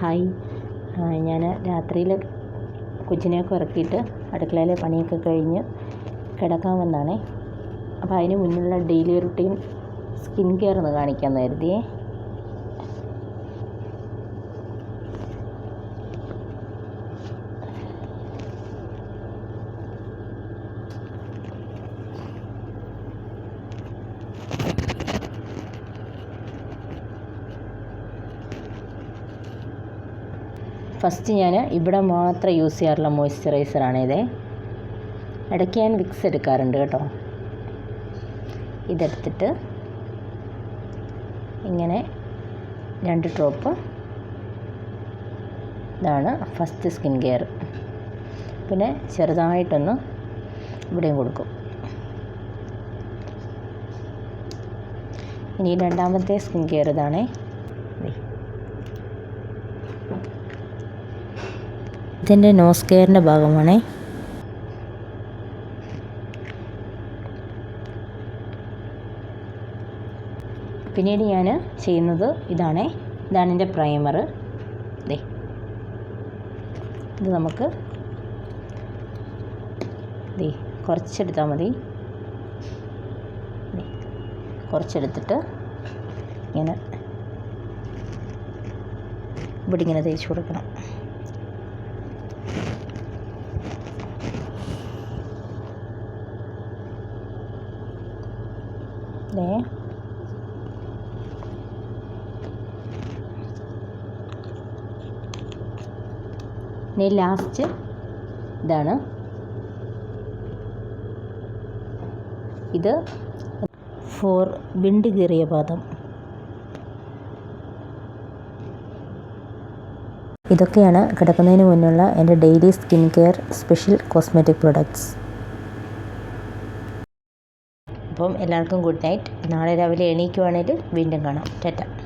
Hi. ഞാൻ രാത്രിയിൽ കൊച്ചിനെയൊക്കെ ഉറക്കിയിട്ട് അടുക്കളയിലെ പണിയൊക്കെ കഴിഞ്ഞ് കിടക്കാൻ വന്നതാണേ അപ്പോൾ അതിന് മുന്നിലുള്ള ഡെയിലി റുട്ടീൻ സ്കിൻ കെയർ ഒന്ന് കാണിക്കാമെന്ന് കരുതിയേ. ഫസ്റ്റ് ഞാൻ ഇവിടെ മാത്രം യൂസ് ചെയ്യാറുള്ള മോയ്സ്ചറൈസറാണ് ഇത്. ഇടയ്ക്ക് ഞാൻ വിക്സ് എടുക്കാറുണ്ട് കേട്ടോ. ഇതെടുത്തിട്ട് ഇങ്ങനെ രണ്ട് ഡ്രോപ്പ് ഇതാണ് ഫസ്റ്റ് സ്കിൻ കെയർ. പിന്നെ ചെറുതായിട്ടൊന്ന് ഇവിടെയും കൊടുക്കും. ഇനി രണ്ടാമത്തെ സ്കിൻ കെയർ ഇതാണേ. ഇതിന്റെ നോസ് കെയറിന്റെ ഭാഗമാണേ. പിന്നീട് ഞാൻ ചെയ്യുന്നത് ഇതാണേ. ഇതാണ് എന്റെ പ്രൈമർ ദേ. ഇത് നമുക്ക് ദേ കുറച്ചെടുത്താൽ മതി. കുറച്ചെടുത്തിട്ട് ഇങ്ങനെ ഇവിടെ ഇങ്ങനെ തേച്ച് കൊടുക്കണം. ദേ ഇനി ലാസ്റ്റ് ഇതാണ്. ഇത് ഫോർ വിണ്ട് കീറിയ പാദം. ഇതൊക്കെയാണ് കിടക്കുന്നതിന് മുന്നുള്ള എന്റെ daily skin care special cosmetic products അപ്പം എല്ലാവർക്കും ഗുഡ് നൈറ്റ് നാളെ രാവിലെ എണീക്കുവാണെങ്കിൽ വീണ്ടും കാണാം. ടാറ്റ.